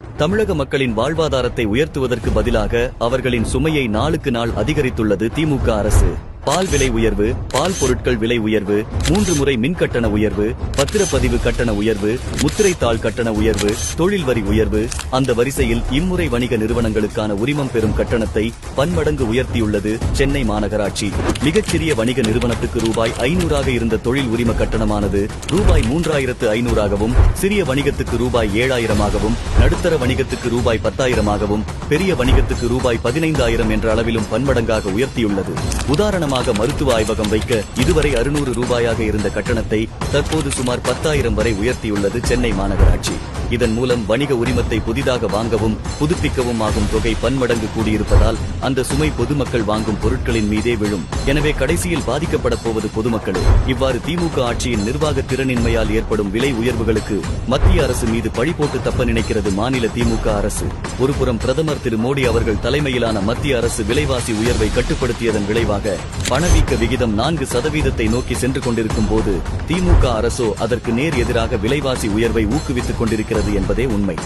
தமிழக மக்களின் வாழ்வாதாரத்தை உயர்த்துவதற்கு பதிலாக அவர்களின் சுமையை நாளுக்கு நாள் அதிகரித்துள்ளது திமுக அரசு. பால் விலை உயர்வு பால் பொருட்கள் விலை உயர்வு மூன்று முறை மின் கட்டண உயர்வு பத்திரப்பதிவு கட்டண உயர்வு முத்திரைத்தாள் கட்டண உயர்வு தொழில் வரி உயர்வு அந்த வரிசையில் இம்முறை வணிக நிறுவனங்களுக்கான உரிமம் பெறும் கட்டணத்தை பன்மடங்கு உயர்த்தியுள்ளது சென்னை மாநகராட்சி. மிகச்சிறிய வணிக நிறுவனத்துக்கு ரூபாய் ஐநூறாக இருந்த தொழில் உரிம கட்டணமானது ரூபாய் மூன்றாயிரத்து ஐநூறாகவும் சிறிய வணிகத்துக்கு ரூபாய் ஏழாயிரமாகவும் நடுத்தர வணிகத்துக்கு ரூபாய் பத்தாயிரமாகவும் பெரிய வணிகத்துக்கு ரூபாய் பதினைந்தாயிரம் என்ற அளவிலும் பன்மடங்காக உயர்த்தியுள்ளது. உதாரணமாக மருத்துவ ஆய்வகம் வைக்க இதுவரை அறுநூறு ரூபாயாக இருந்த கட்டணத்தை தற்போது சுமார் பத்தாயிரம் வரை உயர்த்தியுள்ளது சென்னை மாநகராட்சி. இதன் மூலம் வணிக உரிமத்தை புதிதாக வாங்கவும் புதுப்பிக்கவும் ஆகும் தொகை பன்மடங்கு கூடியிருப்பதால் அந்த சுமை பொதுமக்கள் வாங்கும் பொருட்களின் மீதே விழும். எனவே கடைசியில் பாதிக்கப்படப் போவது பொதுமக்களே. இவ்வாறு திமுக ஆட்சியின் நிர்வாக திறனின்மையால் ஏற்படும் விலை உயர்வுகளுக்கு மத்திய அரசு மீது பழி போட்டு தப்ப நினைக்கிறது மாநில திமுக அரசு. ஒருபுறம் பிரதமர் திரு மோடி அவர்கள் தலைமையிலான மத்திய அரசு விலைவாசி உயர்வை கட்டுப்படுத்தியதன் விளைவாக பணவீக்க விகிதம் நான்கு சதவீதத்தை நோக்கி சென்று கொண்டிருக்கும் போது திமுக அரசோ அதற்கு நேர் எதிராக விலைவாசி உயர்வை ஊக்குவித்துக் கொண்டிருக்கிறது என்பதே உண்மை.